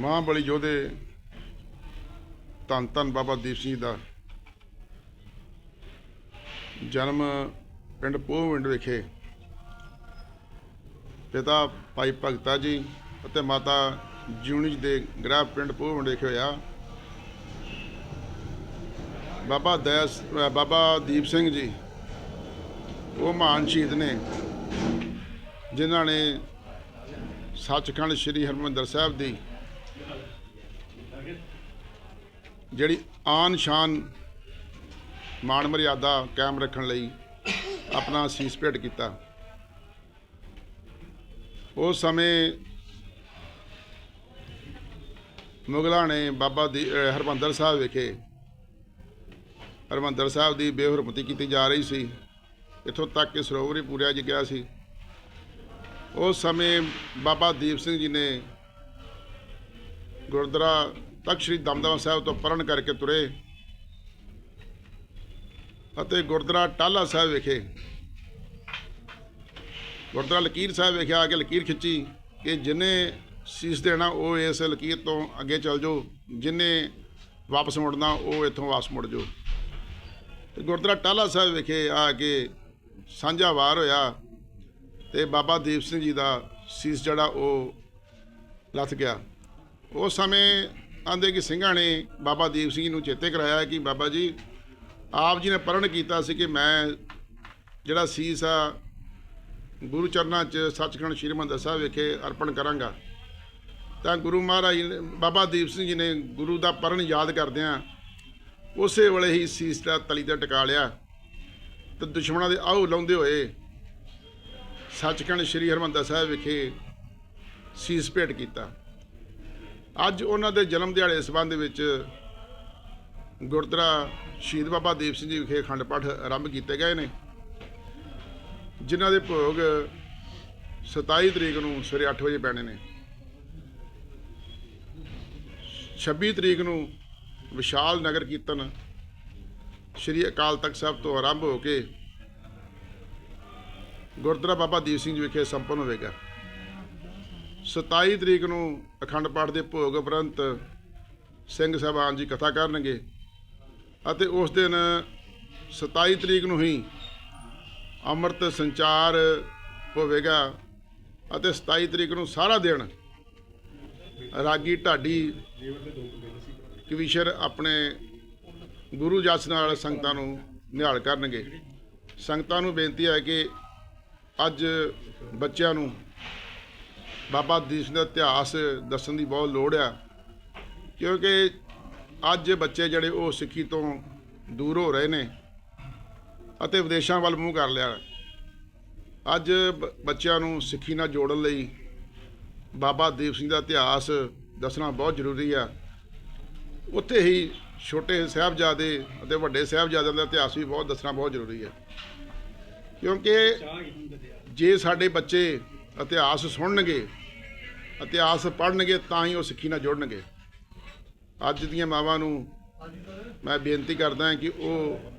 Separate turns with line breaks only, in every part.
ਮਹਾਬਲੀ ਯੋਧੇ ਧੰਨ ਧੰਨ ਬਾਬਾ ਦੀਪ ਸਿੰਘ ਦਾ ਜਨਮ ਪਿੰਡ ਪੋਹਵਿੰਡ ਵਿਖੇ। ਪਿਤਾ ਭਾਈ ਭਗਤਾ ਜੀ ਅਤੇ ਮਾਤਾ ਜਿਉਣੀ ਜੀ ਦੇ ਗ੍ਰਹਿ ਪਿੰਡ ਪੋਹਵਿੰਡ ਵਿਖੇ ਹੋਇਆ। ਬਾਬਾ ਦਇਸ ਬਾਬਾ ਦੀਪ ਸਿੰਘ ਜੀ, ਉਹ ਮਹਾਨ ਸ਼ਹੀਦ ਨੇ, ਜਿਨ੍ਹਾਂ ਨੇ ਸੱਚਖੰਡ ਸ੍ਰੀ ਹਰਮੰਦਰ ਸਾਹਿਬ ਦੀ ਜਿਹੜੀ ਆਨ ਸ਼ਾਨ ਮਾਣ ਮਰਿਆਦਾ ਕਾਇਮ ਰੱਖਣ ਲਈ ਆਪਣਾ ਸੀਸ ਭੇਟ ਕੀਤਾ। ਉਸ ਸਮੇਂ ਮੁਗਲਾਂ ਨੇ ਬਾਬਾ ਦੀ, ਅਹ, ਹਰਮੰਦਰ ਸਾਹਿਬ ਵਿਖੇ ਹਰਮੰਦਰ ਸਾਹਿਬ ਦੀ ਬੇਹਰਮਤੀ ਕੀਤੀ ਜਾ ਰਹੀ ਸੀ। ਇੱਥੋਂ ਤੱਕ ਕਿ ਸਰੋਵਰ ਹੀ ਪੂਰਿਆ ਜੀ ਗਿਆ ਸੀ। ਉਸ ਸਮੇਂ ਬਾਬਾ ਦੀਪ ਸਿੰਘ ਜੀ ਨੇ ਗੁਰਦੁਆਰਾ ਤਖਤ ਸ੍ਰੀ ਦਮਦਮਾ ਸਾਹਿਬ ਤੋਂ ਪਰਨ ਕਰਕੇ ਤੁਰੇ ਅਤੇ ਗੁਰਦੁਆਰਾ ਟਾਲਾ ਸਾਹਿਬ ਵਿਖੇ, ਗੁਰਦੁਆਰਾ ਲਕੀਰ ਸਾਹਿਬ ਵਿਖੇ ਆ ਕੇ ਲਕੀਰ ਖਿੱਚੀ ਕਿ ਜਿਨੇ ਸੀਸ ਦੇਣਾ ਉਹ ਇਸ ਲਕੀਰ ਤੋਂ ਅੱਗੇ ਚੱਲ ਜਾਓ, ਜਿਨੇ ਵਾਪਸ ਮੁੜਨਾ ਉਹ ਇੱਥੋਂ ਵਾਪਸ ਮੁੜ ਜਾਓ। ਤੇ ਗੁਰਦੁਆਰਾ ਟਾਲਾ ਸਾਹਿਬ ਵਿਖੇ ਆ ਕੇ ਸਾਂਝਾ ਵਾਰ ਹੋਇਆ ਤੇ ਬਾਬਾ ਦੀਪ ਸਿੰਘ ਜੀ ਦਾ ਸੀਸ ਜਿਹੜਾ ਉਹ ਲੱਥ ਗਿਆ। ਉਸ ਸਮੇਂ ਆਂਦੇ ਕਿ ਸਿੰਘਾਂ ਨੇ ਬਾਬਾ ਦੀਪ ਸਿੰਘ ਜੀ ਨੂੰ ਚੇਤੇ ਕਰਾਇਆ ਕਿ ਬਾਬਾ ਜੀ, ਆਪ ਜੀ ਨੇ ਪਰਣ ਕੀਤਾ ਸੀ ਕਿ ਮੈਂ ਜਿਹੜਾ ਸੀਸ ਆ, ਗੁਰੂ ਚਰਨਾਂ 'ਚ ਸੱਚਖੰਡ ਸ੍ਰੀ ਹਰਿਮੰਦਰ ਸਾਹਿਬ ਵਿਖੇ ਅਰਪਣ ਕਰਾਂਗਾ। ਤਾਂ ਗੁਰੂ ਮਹਾਰਾਜ ਨੇ, ਬਾਬਾ ਦੀਪ ਸਿੰਘ ਜੀ ਨੇ ਗੁਰੂ ਦਾ ਪਰਣ ਯਾਦ ਕਰਦਿਆਂ ਉਸੇ ਵੇਲੇ ਹੀ ਸੀਸ ਦਾ ਤਲੀ ਤੇ ਟਿਕਾ ਲਿਆ ਤੇ ਦੁਸ਼ਮਣਾਂ ਦੇ ਆਹੂ ਲਾਉਂਦੇ ਹੋਏ ਸੱਚਖੰਡ ਸ੍ਰੀ ਹਰਿਮੰਦਰ ਸਾਹਿਬ ਵਿਖੇ ਸੀਸ ਭੇਟ ਕੀਤਾ। ਅੱਜ ਉਹਨਾਂ ਦੇ ਜਨਮ ਦਿਹਾੜੇ ਸੰਬੰਧ ਵਿੱਚ ਗੁਰਦੁਆਰਾ ਸ਼ਹੀਦ ਬਾਬਾ ਦੀਪ ਸਿੰਘ ਜੀ ਵਿਖੇ ਅਖੰਡ ਪਾਠ ਆਰੰਭ ਕੀਤੇ ਗਏ ਨੇ, ਜਿਨ੍ਹਾਂ ਦੇ ਭੋਗ 27 ਤਰੀਕ ਨੂੰ ਸਵੇਰੇ 8 ਵਜੇ ਪੈਣੇ ਨੇ। 26 ਤਰੀਕ ਨੂੰ ਵਿਸ਼ਾਲ ਨਗਰ ਕੀਰਤਨ ਸ਼੍ਰੀ ਅਕਾਲ ਤਖਤ ਸਾਹਿਬ ਤੋਂ ਆਰੰਭ ਹੋ ਕੇ ਗੁਰਦੁਆਰਾ ਬਾਬਾ ਦੀਪ ਸਿੰਘ ਜੀ ਵਿਖੇ ਸੰਪੰਨ ਹੋਵੇਗਾ। 27 ਤਰੀਕ ਨੂੰ ਅਖੰਡ ਪਾਠ ਦੇ ਭੋਗ ਉਪਰੰਤ ਸਿੰਘ ਸਾਹਿਬਾਨ ਜੀ ਕਥਾ ਕਰਨਗੇ ਅਤੇ ਉਸ ਦਿਨ 27 ਤਰੀਕ ਨੂੰ ਹੀ ਅੰਮ੍ਰਿਤ ਸੰਚਾਰ ਹੋਵੇਗਾ ਅਤੇ 27 ਤਰੀਕ ਨੂੰ ਸਾਰਾ ਦਿਨ ਰਾਗੀ ਢਾਡੀ ਕਵੀਸ਼ਰ ਆਪਣੇ ਗੁਰੂ ਜਸ ਨਾਲ ਸੰਗਤਾਂ ਨੂੰ ਨਿਹਾਲ ਕਰਨਗੇ। ਸੰਗਤਾਂ ਨੂੰ ਬੇਨਤੀ ਹੈ ਕਿ ਅੱਜ ਬੱਚਿਆਂ ਨੂੰ ਬਾਬਾ ਦੀਪ ਸਿੰਘ ਦਾ ਇਤਿਹਾਸ ਦੱਸਣ ਦੀ ਬਹੁਤ ਲੋੜ ਆ। ਕਿਉਂਕਿ ਅੱਜ ਬੱਚੇ ਜਿਹੜੇ ਉਹ ਸਿੱਖੀ ਤੋਂ ਦੂਰ ਹੋ ਰਹੇ ਨੇ ਅਤੇ ਵਿਦੇਸ਼ਾਂ ਵੱਲ ਮੂੰਹ ਕਰ ਲਿਆ। ਅੱਜ ਬ- ਬੱਚਿਆਂ ਨੂੰ ਸਿੱਖੀ ਨਾਲ ਜੋੜਨ ਲਈ ਬਾਬਾ ਦੀਪ ਸਿੰਘ ਦਾ ਇਤਿਹਾਸ ਦੱਸਣਾ ਬਹੁਤ ਜ਼ਰੂਰੀ ਆ। ਉੱਥੇ ਹੀ ਛੋਟੇ ਸਾਹਿਬਜ਼ਾਦੇ ਅਤੇ ਵੱਡੇ ਸਾਹਿਬਜ਼ਾਦਿਆਂ ਦਾ ਇਤਿਹਾਸ ਵੀ ਬਹੁਤ ਦੱਸਣਾ ਬਹੁਤ ਜ਼ਰੂਰੀ ਹੈ ਕਿਉਂਕਿ ਜੇ ਸਾਡੇ ਬੱਚੇ ਇਤਿਹਾਸ ਸੁਣਨਗੇ ਇਤਿਹਾਸ ਪੜ੍ਹਨਗੇ ਤਾਂ ਹੀ ਉਹ ਸਿੱਖੀ ਨਾਲ ਜੁੜਨਗੇ। ਅੱਜ ਦੀਆਂ ਮਾਵਾਂ ਨੂੰ ਮੈਂ ਬੇਨਤੀ ਕਰਦਾ ਕਿ ਉਹ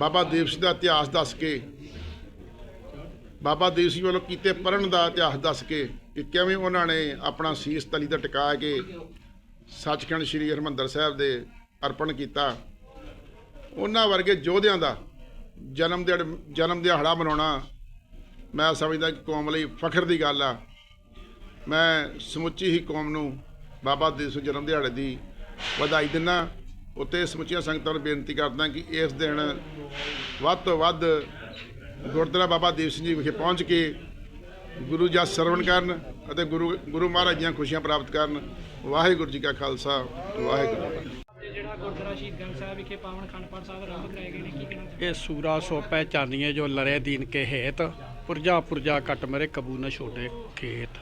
ਬਾਬਾ ਦੀਪ ਸਿੰਘ ਦਾ ਇਤਿਹਾਸ ਦੱਸ ਕੇ, ਬਾਬਾ ਦੀਪ ਸਿੰਘ ਵੱਲੋਂ ਕੀਤੇ ਪਰਨ ਦਾ ਇਤਿਹਾਸ ਦੱਸ ਕੇ ਕਿ ਕਿਵੇਂ ਉਹਨਾਂ ਨੇ ਆਪਣਾ ਸੀਸ ਤਲੀ ਤੇ ਟਿਕਾ ਕੇ ਸੱਚਖੰਡ ਸ੍ਰੀ ਹਰਿਮੰਦਰ ਸਾਹਿਬ ਦੇ ਅਰਪਣ ਕੀਤਾ। ਉਹਨਾਂ ਵਰਗੇ ਯੋਧਿਆਂ ਦਾ ਜਨਮ ਦਿਹਾੜ ਜਨਮ ਦਿਹਾੜਾ ਮਨਾਉਣਾ ਮੈਂ ਸਮਝਦਾ ਕਿ ਕੌਮ ਲਈ ਫਖਰ ਦੀ ਗੱਲ ਆ। ਮੈਂ ਸਮੁੱਚੀ ਹੀ ਕੌਮ ਨੂੰ ਬਾਬਾ ਦੀਪ ਸਿੰਘ ਜਨਮ ਦਿਹਾੜੇ ਦੀ ਵਧਾਈ ਦਿੰਦਾ ਉੱਤੇ ਸਮੁੱਚੀਆਂ ਸੰਗਤਾਂ ਨੂੰ ਬੇਨਤੀ ਕਰਦਾ ਕਿ ਇਸ ਦਿਨ ਵੱਧ ਤੋਂ ਵੱਧ ਗੁਰਦੁਆਰਾ ਬਾਬਾ ਦੀਪ ਸਿੰਘ ਜੀ ਵਿਖੇ ਪਹੁੰਚ ਕੇ ਗੁਰੂ ਜਸ ਸਰਵਣ ਕਰਨ ਅਤੇ ਗੁਰੂ ਗੁਰੂ ਮਹਾਰਾਜ ਦੀਆਂ ਖੁਸ਼ੀਆਂ ਪ੍ਰਾਪਤ ਕਰਨ। ਵਾਹਿਗੁਰੂ ਜੀ ਕਾ ਖਾਲਸਾ ਵਾਹਿਗੁਰੂ ਜੀ ਕੀ ਫਤਿਹ।
ਤੇ ਜਿਹੜਾ ਗੁਰਦੁਆਰਾ ਸ਼ਹੀਦ ਗੰਜ ਸਾਹਿਬ ਵਿਖੇ ਪਾਵਨ ਖੰਡ ਪਾਠ ਸਾਹਿਬ ਆਰੰਭ ਕਰਾਏ ਗਏ ਨੇ ਕੀ ਕਹਿਣਾ ਚਾਹੁੰਦੇ
ਇਹ ਸੂਰਾ ਸੋਪੈ ਚਾਨੀਏ ਜੋ ਲਰੇ ਦੀਨ ਕੇ ਹੇਤ। ਪੁਰਜਾ ਪੁਰਜਾ ਕੱਟ ਮਰੇ ਕਬੂ ਨ ਛੋਟੇ ਖੇਤ।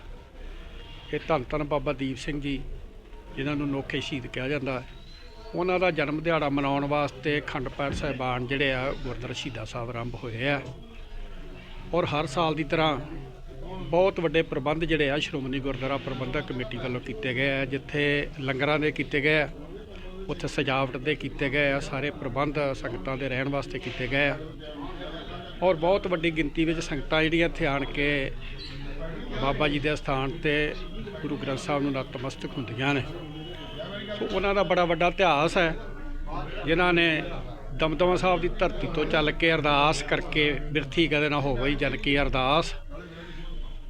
ਇਹ ਧੰਨ ਧੰਨ ਬਾਬਾ ਦੀਪ ਸਿੰਘ ਜੀ, ਜਿਨ੍ਹਾਂ ਨੂੰ ਨੋਖੇ ਸ਼ਹੀਦ ਕਿਹਾ ਜਾਂਦਾ ਹੈ। ਉਹਨਾਂ ਦਾ ਜਨਮ ਦਿਹਾੜਾ ਮਨਾਉਣ ਵਾਸਤੇ ਖੰਡ ਪਾਠ ਸਾਹਿਬਾਨ ਜਿਹੜੇ ਆ, ਗੁਰਦੁਆਰਾ ਸ਼ਹੀਦਾਂ ਸਾਹਿਬ ਆਰੰਭ ਹੋਏ ਆ। ਔਰ ਹਰ ਸਾਲ ਦੀ ਤਰ੍ਹਾਂ ਬਹੁਤ ਵੱਡੇ ਪ੍ਰਬੰਧ ਜਿਹੜੇ ਆ, ਸ਼੍ਰੋਮਣੀ ਗੁਰਦੁਆਰਾ ਪ੍ਰਬੰਧਕ ਕਮੇਟੀ ਵੱਲੋਂ ਕੀਤੇ ਗਏ ਆ, ਜਿੱਥੇ ਲੰਗਰਾਂ ਦੇ ਕੀਤੇ ਗਏ ਆ, ਉੱਥੇ ਸਜਾਵਟ ਦੇ ਕੀਤੇ ਗਏ ਆ, ਸਾਰੇ ਪ੍ਰਬੰਧ ਸੰਗਤਾਂ ਦੇ ਰਹਿਣ ਵਾਸਤੇ ਕੀਤੇ ਗਏ ਆ। ਔਰ ਬਹੁਤ ਵੱਡੀ ਗਿਣਤੀ ਵਿੱਚ ਸੰਗਤਾਂ ਜਿਹੜੀਆਂ ਇੱਥੇ ਆਣ ਕੇ ਬਾਬਾ ਜੀ ਦੇ ਸਥਾਨ ਤੇ ਗੁਰੂ ਗ੍ਰੰਥ ਸਾਹਿਬ ਨੂੰ ਨਤਮਸਤਕ ਹੁੰਦੀਆਂ ਨੇ। ਸੋ ਉਹਨਾਂ ਦਾ ਬੜਾ ਵੱਡਾ ਇਤਿਹਾਸ ਹੈ। ਜਿਨ੍ਹਾਂ ਨੇ ਦਮਦਮਾ ਸਾਹਿਬ ਦੀ ਧਰਤੀ ਤੋਂ ਚੱਲ ਕੇ ਅਰਦਾਸ ਕਰਕੇ ਬਿਰਥੀ ਕਦੇ ਨਾ ਹੋਵੇ ਜਨ ਕੀ ਅਰਦਾਸ।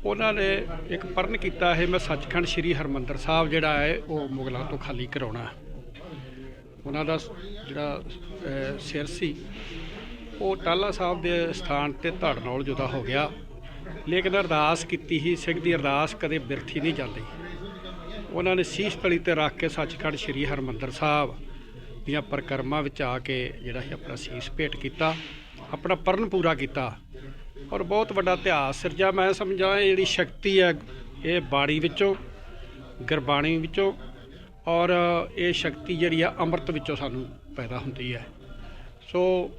ਉਹਨਾਂ ਨੇ ਇੱਕ ਪਰਨ ਕੀਤਾ ਹੈ, ਮੈਂ ਸੱਚਖੰਡ ਸ੍ਰੀ ਹਰਮੰਦਰ ਸਾਹਿਬ ਜਿਹੜਾ ਹੈ, ਉਹ ਮੁਗਲਾਂ ਤੋਂ ਖਾਲੀ ਕਰਾਉਣਾ। ਉਹਨਾਂ ਦਾ ਜਿਹੜਾ ਸਿਰ ਸੀ। ਉਹ ਟਾਲਾ ਸਾਹਿਬ ਦੇ ਸਥਾਨ ਤੇ ਧੜ ਨਾਲ ਜੁਦਾ ਹੋ ਗਿਆ। ਲੇਕਿਨ ਅਰਦਾਸ ਕੀਤੀ ਹੀ ਸਿੱਖ ਦੀ ਅਰਦਾਸ ਕਦੇ ਬਿਰਥੀ ਨਹੀਂ ਜਾਂਦੀ। ਉਹਨਾਂ ਨੇ ਸੀਸ ਤਲੀ ਤੇ ਰੱਖ ਕੇ ਸੱਚਖੰਡ ਸ੍ਰੀ ਹਰਮੰਦਰ ਸਾਹਿਬ ਦੀਆਂ ਪਰਕਰਮਾਂ ਵਿੱਚ ਆ ਕੇ ਜਿਹੜਾ ਸੀ ਆਪਣਾ ਸੀਸ ਭੇਟ ਕੀਤਾ, ਆਪਣਾ ਪਰਨ ਪੂਰਾ ਕੀਤਾ। ਔਰ ਬਹੁਤ ਵੱਡਾ ਇਤਿਹਾਸ ਸਿਰਜਾ ਮੈਂ ਸਮਝਾਂ ਇਹ ਜਿਹੜੀ ਸ਼ਕਤੀ ਹੈ, ਇਹ ਬਾਣੀ ਵਿੱਚੋਂ, ਗੁਰਬਾਣੀ ਵਿੱਚੋਂ ਔਰ ਇਹ ਸ਼ਕਤੀ ਜਿਹੜੀ ਆ ਅੰਮ੍ਰਿਤ ਵਿੱਚੋਂ ਸਾਨੂੰ ਪੈਦਾ ਹੁੰਦੀ ਹੈ। ਸੋ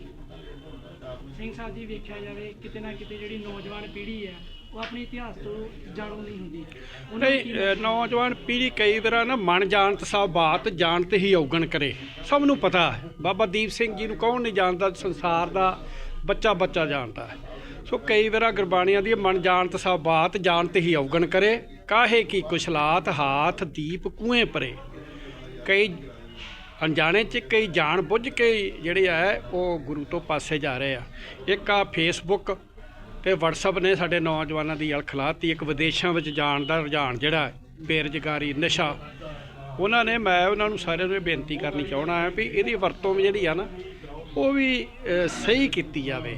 ਸਿੰਘ ਸਾਹਿਬ ਜੀ ਵੇਖਿਆ ਜਾਵੇ ਕਿਤੇ ਨਾ ਕਿਤੇ ਜਿਹੜੀ ਨੌਜਵਾਨ ਪੀੜ੍ਹੀ ਹੈ ਉਹ ਆਪਣੇ ਇਤਿਹਾਸ ਤੋਂ ਜਾਣੂ ਨਹੀਂ ਹੁੰਦੀ। ਉਹਨਾਂ
ਨਹੀਂ ਅਹ ਨੌਜਵਾਨ ਪੀੜ੍ਹੀ ਕਈ ਵਾਰ ਨਾ ਮਨ ਜਾਣਤ ਸਭ ਬਾਤ ਜਾਣਤ ਹੀ ਔਗਣ ਕਰੇ। ਸਭ ਨੂੰ ਪਤਾ ਹੈ। ਬਾਬਾ ਦੀਪ ਸਿੰਘ ਜੀ ਨੂੰ ਕੌਣ ਨਹੀਂ ਜਾਣਦਾ? ਸੰਸਾਰ ਦਾ ਬੱਚਾ ਬੱਚਾ ਜਾਣਦਾ ਹੈ। ਸੋ ਕਈ ਵਾਰ ਗੁਰਬਾਣੀਆਂ ਦੀ ਮਨ ਜਾਣਤ ਸਭ ਬਾਤ ਜਾਣਤ ਹੀ ਔਗਣ ਕਰੇ। ਕਾਹੇ ਕੀ ਕੁਸ਼ਲਾਤ ਹਾਥ ਦੀਪ ਕੂਏ ਪਰੇ। ਕਈ ਅਣਜਾਣੇ ਚ ਕਈ ਜਾਣ ਬੁੱਝ ਕੇ ਜਿਹੜੇ ਆ, ਉਹ ਗੁਰੂ ਤੋਂ ਪਾਸੇ ਜਾ ਰਹੇ ਆ। ਇੱਕ ਆ ਫੇਸਬੁੱਕ ਤੇ WhatsApp ਨੇ ਸਾਡੇ ਨੌਜਵਾਨਾਂ ਦੀ ਅਲਖ ਲਾਤੀ। ਇੱਕ ਵਿਦੇਸ਼ਾਂ ਵਿੱਚ ਜਾਣ ਦਾ ਰੁਝਾਨ ਜਿਹੜਾ, ਬੇਰੁਜ਼ਗਾਰੀ, ਨਸ਼ਾ, ਉਹਨਾਂ ਨੇ ਮੈਂ ਉਹਨਾਂ ਨੂੰ ਸਾਰਿਆਂ ਨੂੰ ਇਹ ਬੇਨਤੀ ਕਰਨੀ ਚਾਹਣਾ ਹੈ ਵੀ ਇਹਦੀ ਵਰਤੋਂ ਵੀ ਜਿਹੜੀ ਆ ਨਾ, ਉਹ ਵੀ ਸਹੀ ਕੀਤੀ ਜਾਵੇ।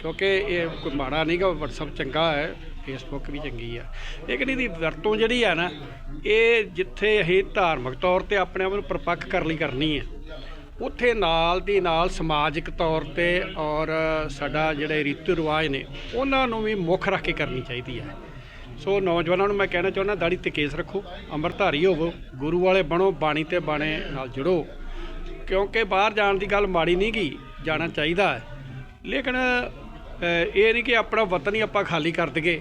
ਕਿਉਂਕਿ ਇਹ ਕੋਈ ਮਾੜਾ ਨਹੀਂਗਾ WhatsApp ਚੰਗਾ ਹੈ। ਫੇਸਬੁੱਕ ਵੀ ਚੰਗੀ ਆ। ਲੇਕਿਨ ਇਹਦੀ ਵਰਤੋਂ ਜਿਹੜੀ ਆ ਨਾ, ਇਹ ਜਿੱਥੇ ਅਸੀਂ ਧਾਰਮਿਕ ਤੌਰ ਤੇ ਆਪਣੇ ਆਪ ਨੂੰ ਪਰਪੱਕ ਕਰ ਲਈ ਕਰਨੀ ਹੈ ਉੱਥੇ ਨਾਲ ਦੀ ਨਾਲ ਸਮਾਜਿਕ ਤੌਰ ਤੇ ਔਰ ਸਾਡਾ ਜਿਹੜੇ ਰੀਤੀ ਰਿਵਾਜ ਨੇ, ਉਹਨਾਂ ਨੂੰ ਵੀ ਮੁੱਖ ਰੱਖ ਕੇ ਕਰਨੀ ਚਾਹੀਦੀ ਹੈ ਸੋ ਨੌਜਵਾਨਾਂ ਨੂੰ ਮੈਂ ਕਹਿਣਾ ਚਾਹੁੰਦਾ, ਦਾੜੀ ਤੇ ਕੇਸ ਰੱਖੋ, ਅੰਮ੍ਰਿਤਧਾਰੀ ਹੋਵੋ, ਗੁਰੂ ਵਾਲੇ ਬਣੋ, ਬਾਣੀ ਤੇ ਬਾਣੇ ਨਾਲ ਜੁੜੋ, ਕਿਉਂਕਿ ਬਾਹਰ ਜਾਣ ਦੀ ਗੱਲ ਮਾੜੀ ਨਹੀਂ ਗੀ, ਜਾਣਾ ਚਾਹੀਦਾ ਹੈ। ਲੇਕਿਨ ਇਹ ਨਹੀਂ ਕਿ ਆਪਣਾ ਵਤਨ ਹੀ ਆਪਾਂ ਖਾਲੀ ਕਰ ਦਈਏ।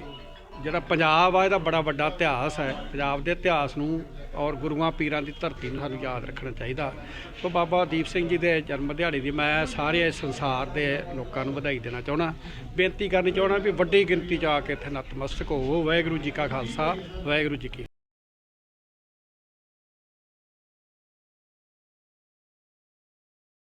ਜਿਹੜਾ ਪੰਜਾਬ ਆ, ਇਹਦਾ ਬੜਾ ਵੱਡਾ ਇਤਿਹਾਸ ਹੈ। ਪੰਜਾਬ ਦੇ ਇਤਿਹਾਸ ਨੂੰ ਔਰ ਗੁਰੂਆਂ ਪੀਰਾਂ ਦੀ ਧਰਤੀ ਨੂੰ ਸਾਨੂੰ ਯਾਦ ਰੱਖਣਾ ਚਾਹੀਦਾ। ਸੋ ਬਾਬਾ ਦੀਪ ਸਿੰਘ ਜੀ ਦੇ ਜਨਮ ਦਿਹਾੜੇ ਦੀ ਮੈਂ ਸਾਰੇ ਸੰਸਾਰ ਦੇ ਲੋਕਾਂ ਨੂੰ ਵਧਾਈ ਦੇਣਾ ਚਾਹੁੰਦਾ। ਬੇਨਤੀ ਕਰਨੀ ਚਾਹੁੰਦਾ ਵੀ ਵੱਡੀ ਗਿਣਤੀ 'ਚ ਆ ਕੇ ਇੱਥੇ ਨਤਮਸਤਕ ਹੋਵੋ। ਵਾਹਿਗੁਰੂ ਜੀ ਕਾ ਖਾਲਸਾ, ਵਾਹਿਗੁਰੂ ਜੀ ਕੀ